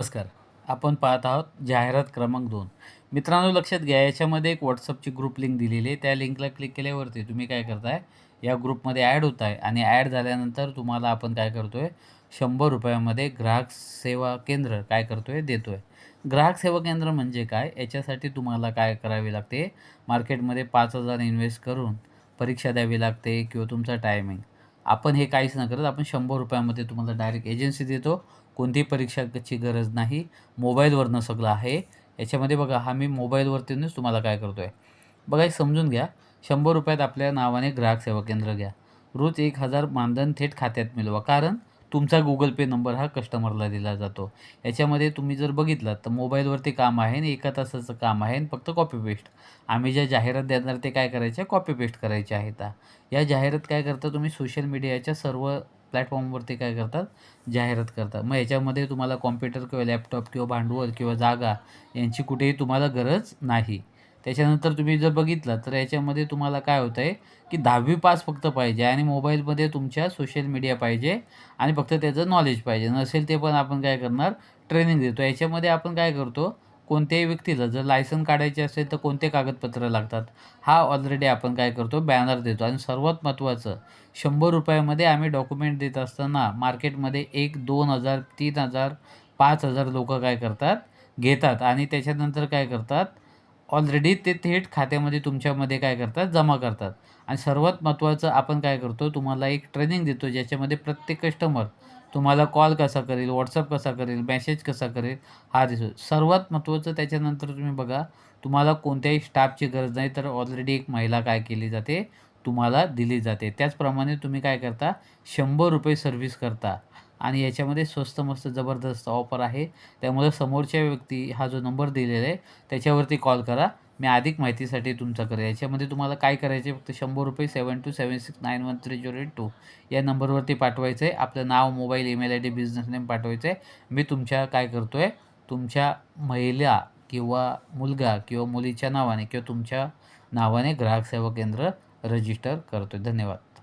नमस्कार. आपण पाहत आहोत जाहिरात क्रमांक दोन. मित्रांनो लक्षात घ्या याच्यामध्ये एक व्हॉट्सअपची ग्रुप लिंक दिलेली आहे. त्या लिंकला क्लिक केल्यावरती तुम्ही काय करताय या ग्रुपमध्ये ॲड होत आहे आणि ॲड झाल्यानंतर तुम्हाला आपण काय करतो आहे शंभर रुपयामध्ये ग्राहक सेवा केंद्र काय करतो आहे देतो आहे ग्राहक सेवा केंद्र म्हणजे काय याच्यासाठी तुम्हाला काय करावे लागते मार्केटमध्ये पाच हजार इन्व्हेस्ट करून परीक्षा द्यावी लागते किंवा तुमचा टायमिंग आपण हे काहीच न करत आपण शंभर रुपयामध्ये तुम्हाला डायरेक्ट एजन्सी देतो. कोणतीही परीक्षाची गरज नाही. मोबाईलवरनं सगळं आहे. याच्यामध्ये बघा हा मी मोबाईलवरतीनच तुम्हाला काय करतो आहे बघा समजून घ्या. शंभर रुपयात आपल्या नावाने ग्राहक सेवा केंद्र घ्या. रोज एक हजार मानधन थेट खात्यात मिळवा. कारण तुमचा गुगल पे नंबर हा कस्टमरला दिला जातो. याच्यामध्ये तुम्ही जर बघितलं तर मोबाईलवरती काम आहे आणि एका तासाचं काम आहे आणि फक्त कॉपी पेस्ट आम्ही ज्या जाहिरात देणार ते काय करायचे? कॉपी पेस्ट करायचे आहेत. या जाहिरात काय करता तुम्ही? सोशल मीडियाच्या सर्व प्लॅटफॉर्मवरती काय करतात जाहिरात करतात मग याच्यामध्ये तुम्हाला कॉम्प्युटर किंवा लॅपटॉप किंवा भांडवल किंवा जागा यांची कुठेही तुम्हाला गरज नाही. त्याच्यानंतर तुम्ही जर बघितलं तर याच्यामध्ये तुम्हाला काय होतं आहे की दहावी पास फक्त पाहिजे आणि मोबाईलमध्ये तुमच्या सोशल मीडिया पाहिजे आणि फक्त त्याचं नॉलेज पाहिजे. नसेल ते पण आपण काय करणार? ट्रेनिंग देतो. याच्यामध्ये आपण काय करतो? कोणत्याही व्यक्तीला जर लायसन काढायचे असेल तर कोणते कागदपत्र लागतात? हा ऑलरेडी आपण काय करतो? बॅनर देतो. आणि सर्वात महत्त्वाचं शंभर रुपयामध्ये आम्ही डॉक्युमेंट देत असताना मार्केटमध्ये एक दोन हजार तीन हजार पाच हजार लोक काय करतात? घेतात. आणि त्याच्यानंतर काय करतात? ऑलरेडी ते थेट खात्यामध्ये तुमच्यामध्ये काय करतात? जमा करतात. आणि सर्वात महत्त्वाचं आपण काय करतो? तुम्हाला एक ट्रेनिंग देतो ज्याच्यामध्ये प्रत्येक कस्टमर तुम्हाला कॉल कसा करेल व्हॉट्सअप कसा करेल मेसेज कसा करेल हा दिसतो. सर्वात महत्त्वाचं त्याच्यानंतर तुम्ही बघा तुम्हाला कोणत्याही स्टाफची गरज नाही तर ऑलरेडी एक महिला काय केली जाते? तुम्हाला दिली जाते. त्याचप्रमाणे तुम्ही काय करता? शंभर रुपये सर्व्हिस करता. आणि याच्यामध्ये स्वस्त मस्त जबरदस्त ऑफर आहे. त्यामुळे समोरच्या व्यक्ती हा जो नंबर दिलेला आहे त्याच्यावरती कॉल करा. मी अधिक माहितीसाठी तुमचा याच्यामध्ये तुम्हाला काय करायचे फक्त शंभर रुपये seven two seven six nine one three zero eight two या नंबरवरती पाठवायचं आहे. आपलं नाव mobile email I D business name पाठवायचं आहे. मी तुमच्या काय करतो आहे तुमच्या महिला किंवा मुलगा किंवा मुलीच्या नावाने किंवा तुमच्या नावाने ग्राहक सेवा केंद्र रजिस्टर करतो आहे धन्यवाद.